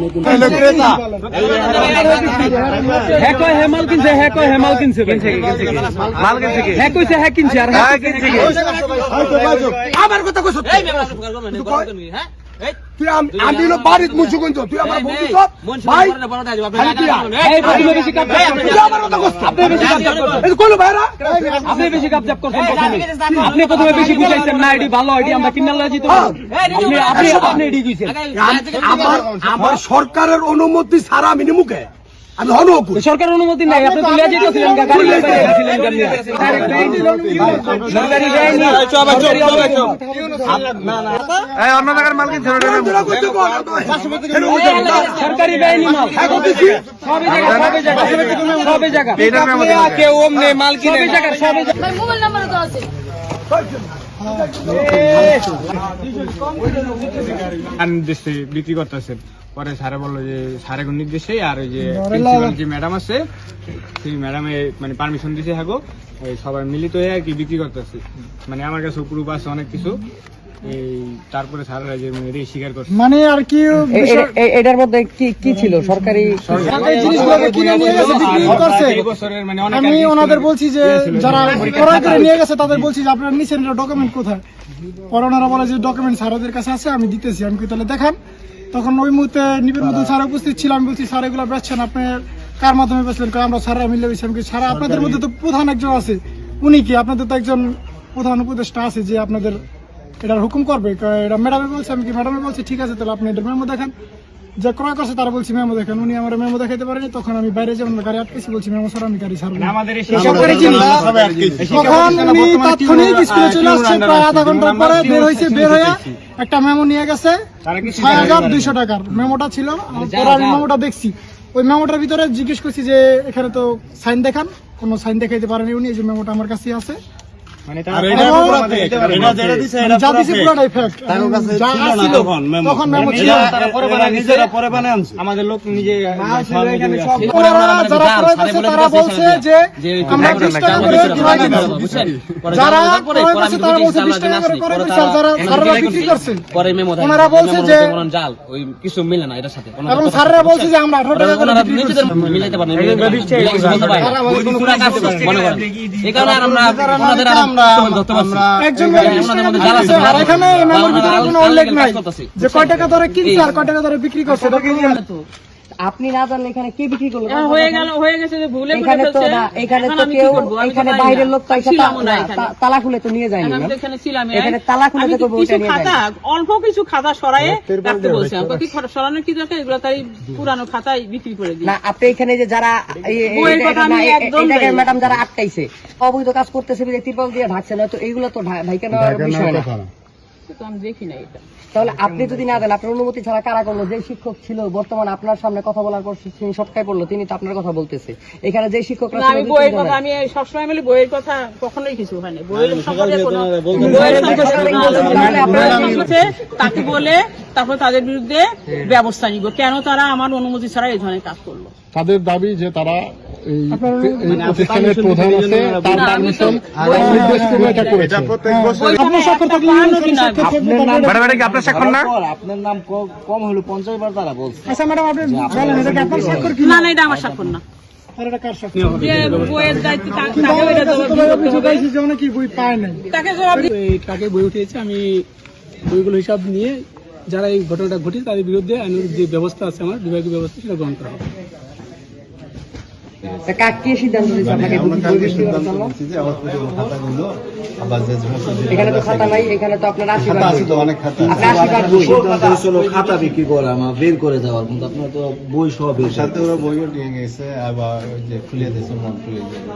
নতুন হ্যাঁ কয় হ্যাঁ কিনছে হ্যাঁ কয় হেমাল কিনছে মাল কিনছে হ্যাঁ কইছে হ্যাঁ কিনছে আর হ্যাঁ কিনছে আমার কথা কইছ? তুই আম- হলো মুছু কিন্তু তুই আমার ভাই তুই আমার ভাইরা আপনি বেশি করছেন আপনি প্রথমে বেশি বুঝাইছেন না ভালো তো আপনি আপনি সরকারের অনুমতি ছাড়া আমি নিমুখে আমি হন সরকার অনুমতি নাই আপনি তুলে যেতেছিলেন সরকারি জায়গার মাল জায়গা কেউ মাল কিনে জায়গা জায়গা মোবাইল নাম্বার তো আছে বিক্রি করতেছেন পরে স্যারে বলল যে স্যারের নির্দেশে আর ওই যে প্রিন্সিপাল যে ম্যাডাম আছে সেই ম্যাডামে মানে পারমিশন দিছে হাগো। এই সবাই মিলিত হয়ে আর কি বিক্রি করতেছে। মানে আমার কাছে প্রুফ আছে অনেক কিছু। এই তারপরে স্যারেরা যে মেরে স্বীকার করছে। মানে আর কি এটার মধ্যে কি কি ছিল? সরকারি এই জিনিসগুলোকে কিনে নিয়ে গেছে বিক্রি করছে। মানে আমি ওনাদের বলছি যে যারা ক্রয় করে নিয়ে গেছে তাদের বলছি যে আপনারা নিছেন ডকুমেন্ট কোথায়? পরে ওনারা বলে যে ডকুমেন্ট স্যারদের কাছে আছে আমি দিতেছি। আমি কি তাহলে দেখান। তখন ওই মুহূর্তে নিবিড় মতো স্যার উপস্থিত ছিল আমি বলছি স্যার এগুলো বেচছেন আপনি? কার মাধ্যমে বেচলেন? আমরা স্যাররা মিলে বেছিলাম কি স্যার আপনাদের মধ্যে তো প্রধান একজন আছে। উনি কি? আপনাদের তো একজন প্রধান উপদেষ্টা আছে যে আপনাদের এটার হুকুম করবে? এটা ম্যাডামে বলছে আমি কি ম্যাডামে বলছি? ঠিক আছে তাহলে আপনি এটা মেমো দেখান। যে ক্রয় করছে তারা বলছি মেমো দেখেন। উনি আমার মেমো দেখাইতে পারেনি। তখন আমি বাইরে যেমন গাড়ি আটকেছি বলছি মেমো স্যার আমি গাড়ি ছাড়বো না। আমাদের এই সরকারি জিনিস। তখন উনি তাৎক্ষণিক স্কুলে চলে আসছে প্রায় আধা ঘণ্টা পরে বের হয়েছে বের হয়ে একটা মেমো নিয়ে গেছে ছয় হাজার দুইশো টাকার মেমোটা ছিল। পরে আমি মেমোটা দেখছি। ওই মেমোটার ভিতরে জিজ্ঞেস করছি যে এখানে তো সাইন দেখান। কোনো সাইন দেখাইতে পারেনি উনি এই যে মেমোটা আমার কাছে আছে। আমাদের লোক নিজে ওনারা তারা বলছে যে আমরা বিশ টাকা করে যারা তারা বলছে বিশ টাকা করে ক্রয় যারা স্যাররা বিক্রি করছে। পরে মেমো দেয় ওনারা বলছে যে জাল ওই কিছু মিলে না এটার সাথে। এবং স্যাররা বলছে যে আমরা আঠারো টাকা করে নিজেদের মিলাইতে পারেন এই কারণে আমরা। একজন আর এখানে ভিতরে কোনো উল্লেখ নাই যে কয় টাকা ধরে কিনছে আর কয় টাকা ধরে বিক্রি করছে আপনি না জানলে এখানে কে বিক্রি করল? হয়ে গেল হয়ে গেছে যে ভুলে এখানে তো না এখানে তো কেউ এখানে বাইরের লোক পয়সা। তালা খুলে তো নিয়ে যায়নি এখন তালা খুলে তো নিয়ে খাতা অল্প কিছু খাতা সরায়ে রাখতে বলছে। আমাকে কি সরানোর কি দরকার? এগুলো তাই পুরানো খাতায় বিক্রি করে দিই। না আপনি এখানে যে যারা এটাকে ম্যাডাম যারা আটকাইছে অবৈধ কাজ করতেছে তিরপল দিয়ে ঢাকছে না তো এইগুলো তো ঢাইকা নেওয়ার বিষয় না। তো আমি দেখি না এটা তাহলে আপনি যদি না দেন আপনার অনুমতি ছাড়া কারা করল যে শিক্ষক ছিল বর্তমানে আপনার সামনে কথা বলার পর তিনি পড়ল তিনি তো আপনার কথা বলতেছে এখানে যে শিক্ষকরা আমি বইয়ের কথা আমি সবসময় বলি বইয়ের কথা কখনোই কিছু হয় না বইয়ের সম্পর্কে হয় তাকে বলে তারপর তাদের বিরুদ্ধে ব্যবস্থা নিব কেন তারা আমার অনুমতি ছাড়া এই ধরনের কাজ করল তাদের দাবি যে তারা প্রতিষ্ঠানের প্রধান আছে তার আমি পারমিশন নির্দেশ করে এটা করেছে আপনার স্বাক্ষর থাকলে ম্যাডাম এটা কি আপনার স্বাক্ষর না? আচ্ছা ম্যাডাম আপনি বলেন এটা কি আপনার স্বাক্ষর কি না? না এটা আমার স্বাক্ষর না। আর এটা কার স্বাক্ষর যে বইয়ের দায়িত্ব তা- তাকেও এটা জবাব তবে দিতে অভিযোগ হবে। আছে যে অনেকে বই পায় নাই। তাকে জবাব দিতে এই কাকে বই উঠিয়েছে আমি বইগুলো হিসাব নিয়ে যারা এই ঘটনাটা ঘটিয়েছে তাদের বিরুদ্ধে আইনের যে ব্যবস্থা আছে আমার বিভাগীয় ব্যবস্থা সেটা গ্রহণ করা হবে। কাক সিদ্ধান্ত দিয়েছে? আপনাকে করার জন্য এখানে তো খাতা নাই এখানে তো আপনার আশীর্বাদ আপনার বই খাতা বিক্রি করা আমার বের করে দেওয়ার কিন্তু আপনার তো বই সব সাথে ওরা বইও নিয়ে গেছে আবার ওই যে খুলে দিয়েছে মন খুলে দিয়েছে।